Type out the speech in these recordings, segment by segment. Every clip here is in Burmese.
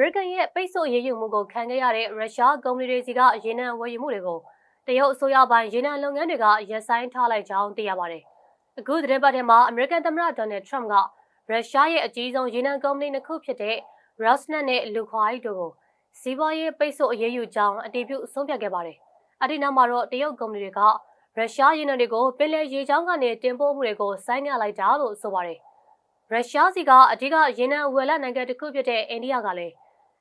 မေရိကန်ရဲ့ပိတ်ဆို့အရေးယူမှုကိုခံခဲ့ရတဲ့ရုရှားကုမ္ပဏီတွေစီကရေနံဝယ်ယူမှုတွေကိုတရုတ်အစိုးရပိုင်းရေနံလုပ်ငန်းတွေကရပ်ဆိုင်းထားလိုက်ကြောင်းသိရပါတယ်။အခုသတင်းပတ်ထဲမှာအမေရိကန်သမ္မတဒေါ်နယ်ထရမ့်ကရုရှားရဲ့အကြီးဆုံးရေနံကုမ္ပဏီနှစ်ခုဖြစ်တဲ့ Rosneft နဲ့ Lukoil တို့ကိုစီးပွားရေးပိတ်ဆို့အရေးယူကြောင်းအတည်ပြုဆုံးဖြတ်ခဲ့ပါတယ်။အဒီနောက်မှာတော့တရုတ်ကုမ္ပဏီတွေကရုရှားရေနံတွေကိုပင်လယ်ရေကြောင်းကနေတင်ပို့မှုတွေကိုဆိုင်းငံ့လိုက်တာလို့ဆိုပါတယ်။ရုရှားစီကအဓိကရေနံဝယ်လက်နိုင်ငံတစ်ခုဖြစ်တဲ့အိန္ဒိယကလည်း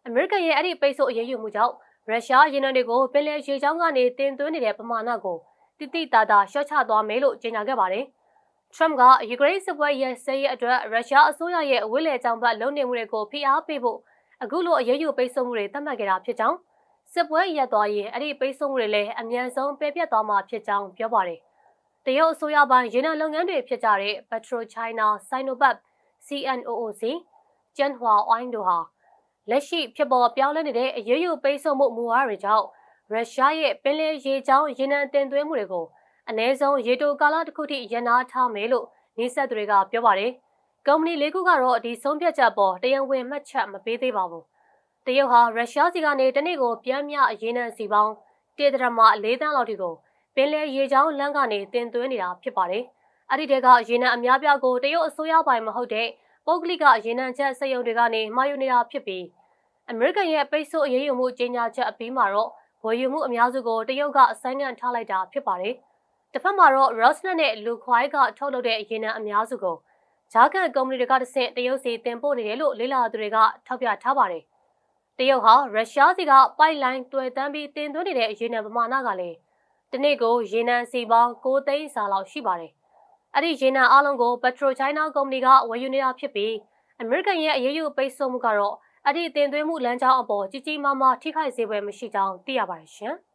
အမေရိကန်ရဲ့အဲ့ဒီပိတ်ဆို့အရေးယူမှုကြောင့်ရုရှားရေနံတွေကိုပင်လယ်ရေကြောင်းကနေတင်သွင်းနေတဲ့ပမာဏကိုတိတိတသာရှော့ချသွားမယ်လို့ကြေညာခဲ့ပါတယ်။ Trump ကယူကရိန်းစစ်ပွဲရဲ့ဆဲရဲအတွက်ရုရှားအစိုးရရဲ့အဝိလေကြောင်ဘတ်လုံနေမှုတွေကိုဖိအားပေးဖို့အခုလိုအရေးယူပိတ်ဆို့မှုတွေသတ်မှတ်ခဲ့တာဖြစ်ကြောင်းစစ်ပွဲရပ်သွားရင်အဲ့ဒီပိတ်ဆို့မှုတွေလည်းအမြန်ဆုံးပယ်ပြတ်သွားမှာဖြစ်ကြောင်းပြောပါတယ်။တရုတ်အစိုးရပိုင်းရေနံလုပ်ငန်းတွေဖြစ်ကြတဲ့ PetroChina, Sinopec, CNOOC, Zhenhua Oil တို့ဟာ လက်ရှိဖြစ်ပေါ်ပြောင်းလဲနေတဲ့အရေးယူပိတ်ဆို့မှုမူဝါဒတွေကြောင့်ရုရှားရဲ့ပင်လယ်ရေကြောင်းရေနံတင်သွင်းမှုတွေကိုအ ਨੇ ဆုံးရေတိုကာလတစ်ခုထိရန်နာထားမယ်လို့နေဆက်သူတွေကပြောပါတယ်။ကုမ္ပဏီလေးခုကတော့ဒီဆုံးဖြတ်ချက်ပေါ်တရားဝင်မှတ်ချက်မပေးသေးပါဘူး။တရုတ်ဟာရုရှားစီကနေတနေ့ကိုပြန်မြရေနံစီပေါင်းတေတရမ၄တန်းလောက်ထိကိုပင်လယ်ရေကြောင်းလမ်းကနေတင်သွင်းနေတာဖြစ်ပါတယ်။အဲ့ဒီတဲကရေနံအများပြားကိုတရုတ်အစိုးရပိုင်မဟုတ်တဲ့ပုဂ္ဂလိကရေနံချက်စက်ရုံတွေကနေမှာယူနေတာဖြစ်ပြီး အမေရိကန်ရဲ့ပိတ်ဆို့အရေးယူမှုကြေညာချက်အပြီးမှာတော့ဝယ်ယူမှုအများစုကိုတရုတ်ကအဆိုင်းငံ့ထားလိုက်တာဖြစ်ပါတယ်။တစ်ဖက်မှာတော့ Rosneft နဲ့ Lukoil ကထုတ်လုပ်တဲ့ရေနံအများစုကိုဂျာကန်ကုမ္ပဏီတွေကတဆင့်တရုတ်စီတင်ပို့နေတယ်လို့လေ့လာသူတွေကထောက်ပြထားပါတယ်။တရုတ်ဟာရုရှားစီကပိုက်လိုင်းတွယ်တန်းပြီးတင်သွင်းနေတဲ့ရေနံပမာဏကလည်းဒီနေ့ကိုရေနံစီပေါင်း6သိန်းစာလောက်ရှိပါတယ်။အဲ့ဒီရေနံအလုံးကို PetroChina ကုမ္ပဏီကဝယ်ယူနေတာဖြစ်ပြီးအမေရိကန်ရဲ့အရေးယူပိတ်ဆို့မှုကတော့ အဲ့ဒီတင်သွင်းမှုလမ်းကြောင်းအပေါ်ကြီးကြီးမားမားထိခိုက်စေပွဲမရှိကြောင်းသိရပါတယ်ရှင်။